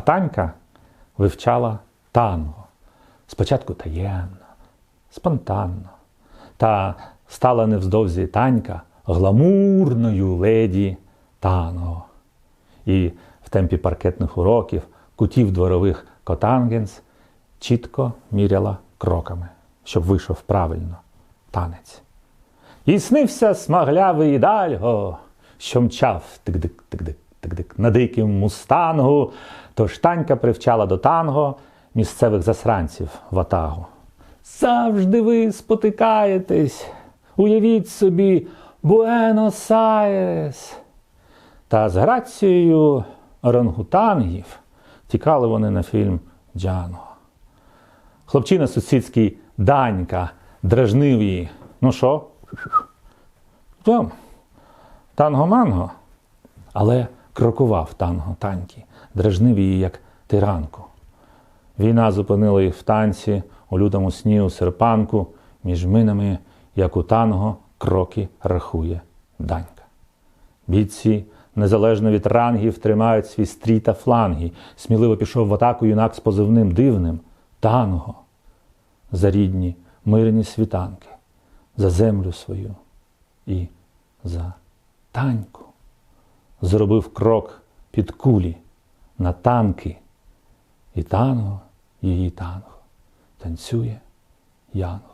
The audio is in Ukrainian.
Танька вивчала танго. Спочатку таємно, спонтанно. Та стала невздовзі танька гламурною леді танго. І в темпі паркетних уроків кутів дворових котангенс чітко міряла кроками, щоб вийшов правильно танець. І снився смаглявий Ідальго, що мчав тик-дик, на диким мустангу, тож танька привчала до танго місцевих засранців в атагу. Завжди ви спотикаєтесь, уявіть собі, Буенос-Айрес. Та з грацією орангутангів тікали вони на фільм Джанго. Хлопчина сусідський Данька дражнив її. Ну що? Танго-манго. Але крокував танго таньки, дражнив її як тиранку. Війна зупинила їх в танці, у лютому сні, у серпанку, між минами, як у танго, кроки рахує данька. Бійці, незалежно від рангів, тримають свій стрій та фланги. Сміливо пішов в атаку юнак з позивним дивним танго. За рідні мирні світанки, за землю свою і за таньку. Зробив крок під кулі на танки. І танго, її танго, танцює янгол.